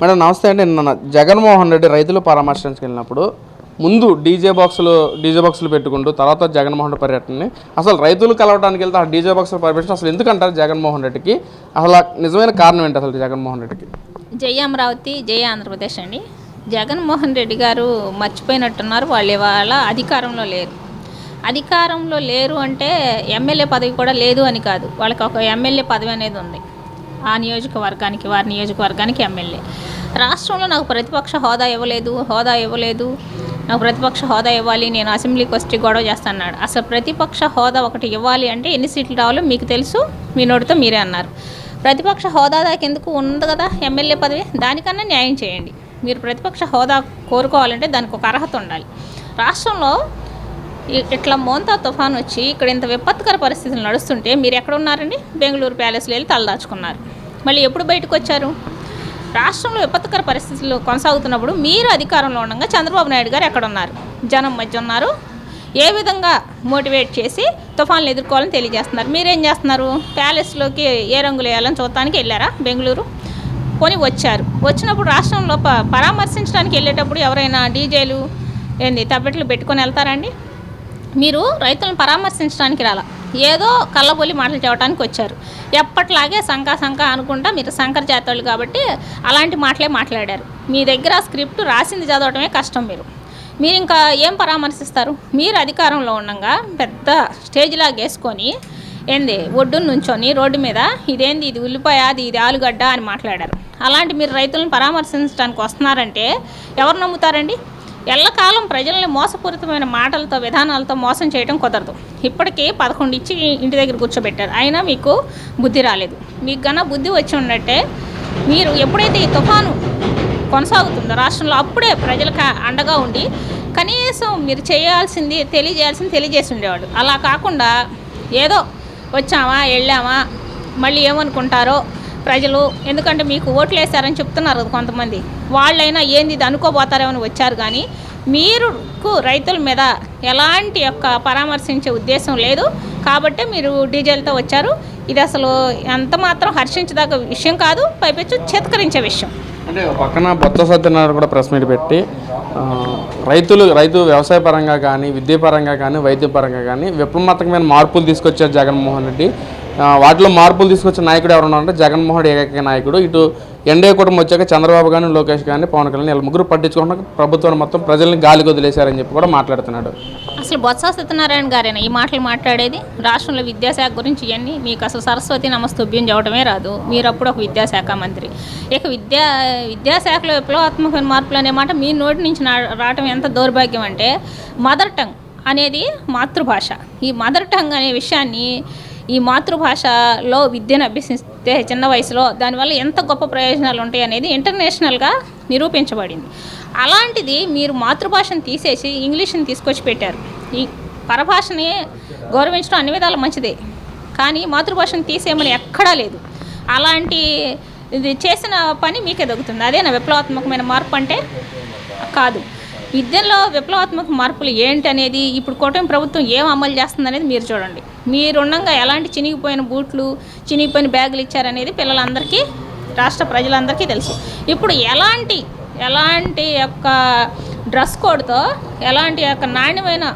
Madam నమస్తే అండి. నిన్న జగన్మోహన్ రెడ్డి రైతులు పరామర్శించుకు వెళ్ళినప్పుడు ముందు డీజే బాక్సులు డీజే బాక్సులు పెట్టుకుంటూ తర్వాత జగన్మోహన్ రెడ్డి పర్యటనని అసలు రైతులు కలవడానికి వెళ్తే ఆ డీజే బాక్సులు పర్యటన అసలు ఎందుకంటారు జగన్మోహన్ రెడ్డికి? అసలు నిజమైన కారణం ఏంటి అసలు జగన్మోహన్ రెడ్డికి? జై అమరావతి జై ఆంధ్రప్రదేశ్ అండి. జగన్మోహన్ రెడ్డి గారు మర్చిపోయినట్టున్నారు. వాళ్ళు ఇవాళ అధికారంలో లేరు. అధికారంలో లేరు అంటే ఎమ్మెల్యే పదవి కూడా లేదు అని కాదు. వాళ్ళకి ఒక ఎమ్మెల్యే పదవి అనేది ఉంది. ఆ నియోజకవర్గానికి వారి నియోజకవర్గానికి ఎమ్మెల్యే. రాష్ట్రంలో నాకు ప్రతిపక్ష హోదా ఇవ్వలేదు హోదా ఇవ్వలేదు. నాకు ప్రతిపక్ష హోదా ఇవ్వాలి నేను అసెంబ్లీకి వచ్చి గొడవ చేస్తాన్నాడు అసలు ప్రతిపక్ష హోదా ఒకటి ఇవ్వాలి అంటే ఎన్ని సీట్లు రావాలో మీకు తెలుసు మీ నోటితో మీరే అన్నారు. ప్రతిపక్ష హోదా దాకా ఎందుకు ఉంది కదా ఎమ్మెల్యే పదవి? దానికన్నా న్యాయం చేయండి. మీరు ప్రతిపక్ష హోదా కోరుకోవాలంటే దానికి ఒక అర్హత ఉండాలి. రాష్ట్రంలో ఇట్లా మోంతా తుఫాన్ వచ్చి ఇక్కడ ఇంత విపత్కర పరిస్థితులు నడుస్తుంటే మీరు ఎక్కడ ఉన్నారండి? బెంగళూరు ప్యాలెస్లో వెళ్ళి తలదాచుకున్నారు. మళ్ళీ ఎప్పుడు బయటకు వచ్చారు? రాష్ట్రంలో విపత్కర పరిస్థితులు కొనసాగుతున్నప్పుడు మీరు అధికారంలో ఉండగా చంద్రబాబు నాయుడు గారు ఎక్కడ ఉన్నారు? జనం మధ్య ఉన్నారు. ఏ విధంగా మోటివేట్ చేసి తుఫాన్లు ఎదుర్కోవాలని తెలియజేస్తున్నారు? మీరేం చేస్తున్నారు? ప్యాలెస్లోకి ఏ రంగులు వేయాలని చూడటానికి వెళ్ళారా? బెంగళూరు? కొని వచ్చారు. వచ్చినప్పుడు రాష్ట్రంలో ప పరామర్శించడానికి వెళ్ళేటప్పుడు ఎవరైనా డీజేలు ఏంది తప్పెట్లు పెట్టుకొని వెళ్తారండి మీరు రైతులను పరామర్శించడానికి రాలా. ఏదో కళ్ళబొలి మాటలు చెప్పడానికి వచ్చారు. ఎప్పట్లాగే సంక సంఖ అనుకుంటా మీరు శంకర జాతోళ్ళు కాబట్టి అలాంటి మాటలే మాట్లాడారు. మీ దగ్గర స్క్రిప్ట్ రాసింది చదవటమే కష్టం మీరు. మీరు ఇంకా ఏం పరామర్శిస్తారు? మీరు అధికారంలో ఉండగా పెద్ద స్టేజ్ లాగా వేసుకొని ఏంది ఒడ్డున నుంచొని రోడ్డు మీద ఇదేంది ఇది ఉల్లిపాయ అది ఇది ఆలుగడ్డ అని మాట్లాడారు. అలాంటి మీరు రైతులను పరామర్శించడానికి వస్తున్నారంటే ఎవరు నమ్ముతారండి? ఎల్లకాలం ప్రజల్ని మోసపూరితమైన మాటలతో విధానాలతో మోసం చేయడం కుదరదు. ఇప్పటికీ పదకొండు ఇచ్చి ఇంటి దగ్గర కూర్చోబెట్టారు. అయినా మీకు బుద్ధి రాలేదు. మీకు కన్నా బుద్ధి వచ్చి ఉన్నట్టే మీరు ఎప్పుడైతే ఈ తుఫాను కొనసాగుతుందో రాష్ట్రంలో అప్పుడే ప్రజలకు అండగా ఉండి కనీసం మీరు చేయాల్సింది తెలియజేయాల్సింది తెలియజేసి ఉండేవాడు అలా కాకుండా ఏదో వచ్చామా వెళ్ళామా మళ్ళీ ఏమనుకుంటారో ప్రజలు ఎందుకంటే మీకు ఓట్లు వేశారని చెప్తున్నారు కొంతమంది. వాళ్ళైనా ఏంది ఇది అనుకోబోతారేమని వచ్చారు కానీ మీరు రైతుల మీద ఎలాంటి యొక్క పరామర్శించే ఉద్దేశం లేదు. కాబట్టే మీరు డీజేలతో వచ్చారు. ఇది అసలు ఎంత మాత్రం హర్షించదగ్గ విషయం కాదు పైపెచ్చు చేతకరించే విషయం. అంటే ఒక పక్కన బొత్స సత్యనారాయణ కూడా ప్రెస్ మీట్ పెట్టి రైతులు రైతు వ్యవసాయ పరంగా కానీ విద్యాపరంగా కానీ వైద్యపరంగా కానీ విప్లవాత్మకమైన మార్పులు తీసుకొచ్చారు జగన్మోహన్ రెడ్డి. వాటిలో మార్పులు తీసుకొచ్చిన నాయకుడు ఎవరన్నా అంటే జగన్మోహన్ రెడ్డి ఏకైక నాయకుడు. ఇటు ఎన్డీఏ కుటుంబం వచ్చాక చంద్రబాబు కానీ లోకేష్ కానీ పవన్ కళ్యాణ్ వీళ్ళ ముగ్గురు పట్టించుకోకుండా ప్రభుత్వం మొత్తం ప్రజల్ని గాలికి వదిలేశారని చెప్పి కూడా మాట్లాడుతున్నాడు. అసలు బొత్స సత్యనారాయణ గారేనా? ఈ మాటలు మాట్లాడేది రాష్ట్రంలో విద్యాశాఖ గురించి ఇవన్నీ మీకు అసలు సరస్వతి నమస్తుభ్యం చెప్పడమే రాదు. మీరు అప్పుడు ఒక విద్యాశాఖ మంత్రి. ఇక విద్యా విద్యాశాఖలో విప్లవాత్మకమైన మార్పులు అనే మాట మీ నోటి నుంచి నా- రావటం ఎంత దౌర్భాగ్యం అంటే మదర్ టంగ్ అనేది మాతృభాష. ఈ మదర్ టంగ్ అనే విషయాన్ని ఈ మాతృభాషలో విద్యను అభ్యసిస్తే చిన్న వయసులో దానివల్ల ఎంత గొప్ప ప్రయోజనాలు ఉంటాయి అనేది ఇంటర్నేషనల్గా నిరూపించబడింది. అలాంటిది మీరు మాతృభాషను తీసేసి ఇంగ్లీష్ని తీసుకొచ్చి పెట్టారు. ఈ పరభాషని గౌరవించడం అన్ని విధాలు మంచిదే. కానీ మాతృభాషను తీసేయమని ఎక్కడా లేదు. అలాంటి ఇది చేసిన పని మీకే దొరుకుతుంది. అదే నా విప్లవాత్మకమైన మార్పు అంటే కాదు. విద్యలో విప్లవాత్మక మార్పులు ఏంటి అనేది ఇప్పుడు కూటమి ప్రభుత్వం ఏం అమలు చేస్తుంది అనేది మీరు చూడండి. మీరుండగా ఎలాంటి చినిగిపోయిన బూట్లు చినిగిపోయిన బ్యాగులు ఇచ్చారనేది పిల్లలందరికీ రాష్ట్ర ప్రజలందరికీ తెలుసు. ఇప్పుడు ఎలాంటి ఎలాంటి యొక్క డ్రెస్ కోడ్తో ఎలాంటి యొక్క నాణ్యమైన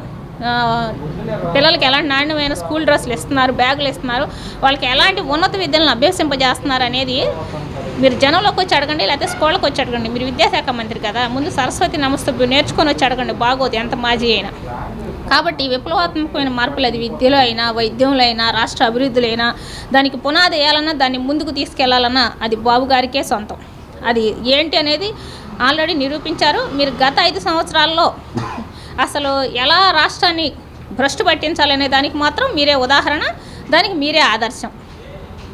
పిల్లలకి ఎలాంటి నాణ్యమైన స్కూల్ డ్రెస్సులు ఇస్తున్నారు బ్యాగులు ఇస్తున్నారు వాళ్ళకి ఎలాంటి ఉన్నత విద్యలను అభ్యసింపజేస్తున్నారు అనేది మీరు జనంలోకి వచ్చి అడగండి లేకపోతే స్కూళ్ళకి వచ్చి అడగండి. మీరు విద్యాశాఖ మంత్రి కదా ముందు సరస్వతి నమస్తే నేర్చుకొని వచ్చి అడగండి బాగోదు ఎంత మాజీ అయినా. కాబట్టి విప్లవాత్మకమైన మార్పులు అది విద్యలో అయినా వైద్యంలో అయినా రాష్ట్ర అభివృద్ధిలో అయినా దానికి పునాది వేయాలన్నా దాన్ని ముందుకు తీసుకెళ్ళాలన్నా అది బాబు గారికే సొంతం. అది ఏంటి అనేది ఆల్రెడీ నిరూపించారు. మీరు గత ఐదు సంవత్సరాల్లో అసలు ఎలా రాష్ట్రాన్ని భ్రష్టు పట్టించాలనే దానికి మాత్రం మీరే ఉదాహరణ దానికి మీరే ఆదర్శం.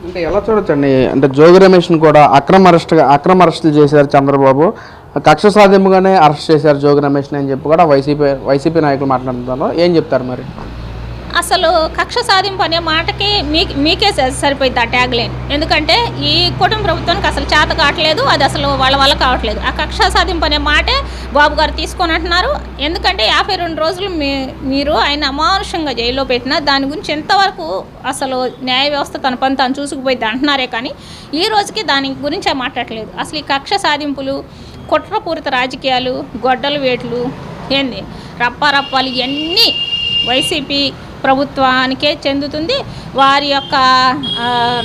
అంటే ఎలా చూడొచ్చండి? అంటే జోగి రమేష్ని కూడా అక్రమ అరెస్ట్ అక్రమ అరెస్టులు చేశారు చంద్రబాబు. కక్ష సాధ్యముగానే అరెస్ట్ చేశారు జోగి రమేష్ని అని చెప్పి కూడా వైసీపీ వైసీపీ నాయకులు మాట్లాడుతున్నారు. ఏం చెప్తారు మరి? అసలు కక్ష సాధింపు అనే మాటకి మీ మీకే స- సరిపోయింది ఆ ట్యాగ్ లైన్. ఎందుకంటే ఈ కుటుంబ ప్రభుత్వానికి అసలు చేత కావట్లేదు అది అసలు వాళ్ళ వల్ల కావట్లేదు. ఆ కక్ష సాధింపు అనే మాటే బాబు గారు తీసుకొని అంటున్నారు. ఎందుకంటే యాభై రెండు రోజులు మీ మీరు ఆయన అమానుషంగా జైల్లో పెట్టినా దాని గురించి ఎంతవరకు అసలు న్యాయ వ్యవస్థ తన పని తను చూసుకుపోయింది అంటున్నారే కానీ ఈ రోజుకి దాని గురించే మాట్లాడలేదు అసలు ఈ కక్ష సాధింపులు కుట్రపూరిత రాజకీయాలు గొడ్డల వేట్లు ఏంది రప్పారప్పాలు ఇవన్నీ వైసీపీ ప్రభుత్వానికే చెందుతుంది. వారి యొక్క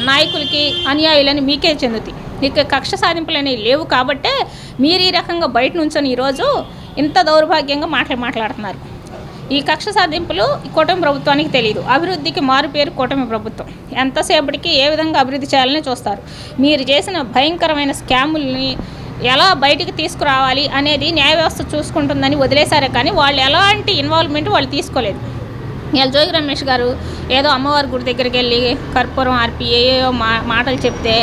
నాయకులకి అనుయాయులని మీకే చెందుతాయి. ఇక కక్ష సాధింపులు అనేవి లేవు కాబట్టే మీరు ఈ రకంగా బయట నుంచొని ఈరోజు ఇంత దౌర్భాగ్యంగా మాటలు మాట్లాడుతున్నారు. ఈ కక్ష సాధింపులు కూటమి ప్రభుత్వానికి తెలియదు అభివృద్ధికి మారు పేరు కూటమి ప్రభుత్వం. ఎంతసేపటికి ఏ విధంగా అభివృద్ధి చేయాలని చూస్తారు. మీరు చేసిన భయంకరమైన స్కాముల్ని ఎలా బయటికి తీసుకురావాలి అనేది న్యాయ వ్యవస్థ చూసుకుంటుందని వదిలేశారే కానీ వాళ్ళు ఎలాంటి ఇన్వాల్వ్మెంట్ వాళ్ళు తీసుకోలేదు. ఎల్జోగి జోగి రమేష్ గారు ఏదో అమ్మవారి గుడి దగ్గరికి వెళ్ళి కర్పూరం ఆర్పి ఏయో మా మాటలు చెప్తే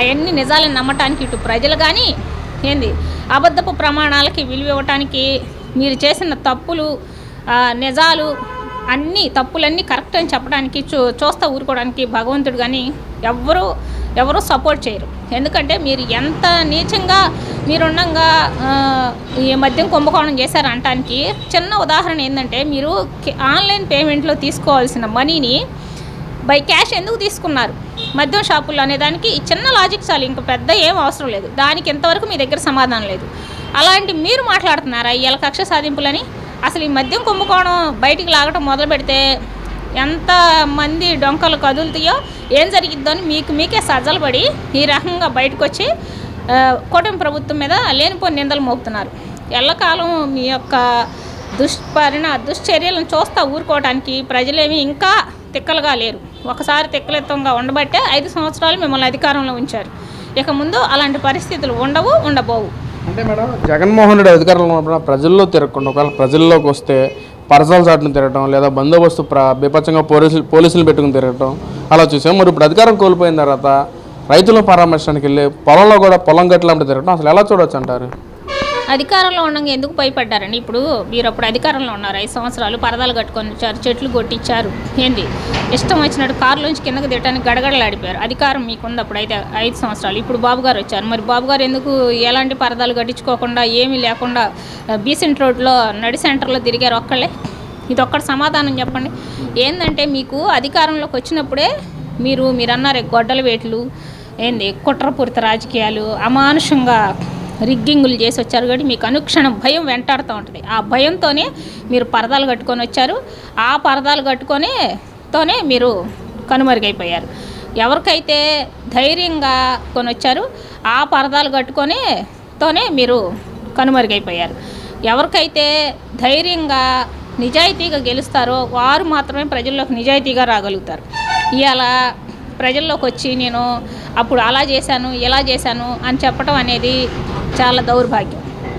అవన్నీ నిజాలని నమ్మటానికి ఇటు ప్రజలు కానీ ఏంది అబద్ధపు ప్రమాణాలకి విలువ ఇవ్వటానికి మీరు చేసిన తప్పులు నిజాలు అన్నీ తప్పులన్నీ కరెక్ట్ అని చెప్పడానికి చూ చూస్తా ఊరుకోవడానికి భగవంతుడు కానీ ఎవ్వరూ ఎవరు సపోర్ట్ చేయరు. ఎందుకంటే మీరు ఎంత నీచంగా మీరుండంగా ఈ మద్యం కుంభకోణం చేశారంటానికి చిన్న ఉదాహరణ ఏంటంటే మీరు ఆన్లైన్ పేమెంట్లో తీసుకోవాల్సిన మనీని బై క్యాష్ ఎందుకు తీసుకున్నారు? మద్యం షాపుల్లో అనేదానికి చిన్న లాజిక్ చాలు ఇంకా పెద్ద ఏం అవసరం లేదు. దానికి ఇంతవరకు మీ దగ్గర సమాధానం లేదు. అలాంటి మీరు మాట్లాడుతున్నారా? ఇవాళ కక్ష సాధింపులని? అసలు ఈ మద్యం కుంభకోణం బయటికి లాగటం మొదలు పెడితే ఎంత మంది డొంకలు కదులుతాయో ఏం జరిగిద్దో అని మీకు మీకే సజ్జలు పడి ఈ రకంగా బయటకు వచ్చి కూటమి ప్రభుత్వం మీద లేనిపోని నిందలు మోపుతున్నారు. ఎల్లకాలం మీ యొక్క దుష్పరిణ దుశ్చర్యలను చూస్తా ఊరుకోవడానికి ప్రజలేమి ఇంకా తిక్కలుగా లేరు. ఒకసారి తిక్కలెత్తంగా ఉండబట్టే ఐదు సంవత్సరాలు మిమ్మల్ని అధికారంలో ఉంచారు. ఇక ముందు అలాంటి పరిస్థితులు ఉండవు ఉండబోవు. అంటే మేడం జగన్మోహన్ రెడ్డి అధికారంలో ఉన్నప్పుడు ప్రజల్లో తిరగకుండా ఒకవేళ ప్రజల్లోకి వస్తే పరసాల చాటును తిరగటం లేదా బందోబస్తు ప్ర బీపచ్చంగా పోలీసులు పోలీసులు పెట్టుకుని తిరగటం అలా చూసాం. మరి ఇప్పుడు అధికారం కోల్పోయిన తర్వాత రైతులను పరామర్శడానికి వెళ్ళి పొలంలో కూడా పొలం గట్లాంటి తిరగటం అసలు ఎలా చూడొచ్చు అంటారు? అధికారంలో ఉండగా ఎందుకు భయపడ్డారండి? ఇప్పుడు మీరు అప్పుడు అధికారంలో ఉన్నారు. ఐదు సంవత్సరాలు పరదాలు కట్టుకొని వచ్చారు చెట్లు కొట్టించారు. ఏంది? ఇష్టం వచ్చినట్టు కారులోంచి కిందకు తిట్టడానికి గడగడలాడిపోయారు. అధికారం మీకుంది అప్పుడు అయితే ఐదు సంవత్సరాలు. ఇప్పుడు బాబుగారు వచ్చారు. మరి బాబుగారు ఎందుకు ఎలాంటి పరదాలు కట్టించుకోకుండా ఏమీ లేకుండా బీసెంట్ రోడ్లో నడి సెంటర్లో తిరిగారు ఒక్కళ్ళే. ఇది ఒక్కటి సమాధానం చెప్పండి. ఏంటంటే మీకు అధికారంలోకి వచ్చినప్పుడే మీరు మీరు అన్నారు గొడ్డల వేట్లు ఏంది కుట్రపూరిత రాజకీయాలు అమానుషంగా రిగ్గింగులు చేసి వచ్చారు కాబట్టి మీకు అనుక్షణం భయం వెంటాడుతూ ఉంటుంది. ఆ భయంతోనే మీరు పరదాలు కట్టుకొని వచ్చారు. ఆ పరదాలు కట్టుకొని తోనే మీరు కనుమరుగైపోయారు. ఎవరికైతే ధైర్యంగా కొని వచ్చారు ఆ పరదాలు కట్టుకొని తోనే మీరు కనుమరుగైపోయారు. ఎవరికైతే ధైర్యంగా నిజాయితీగా గెలుస్తారో వారు మాత్రమే ప్రజల్లోకి నిజాయితీగా రాగలుగుతారు. ఇలా ప్రజల్లోకి వచ్చి నేను అప్పుడు అలా చేశాను ఇలా చేశాను అని చెప్పడం అనేది చాలా దౌర్భాగ్యం.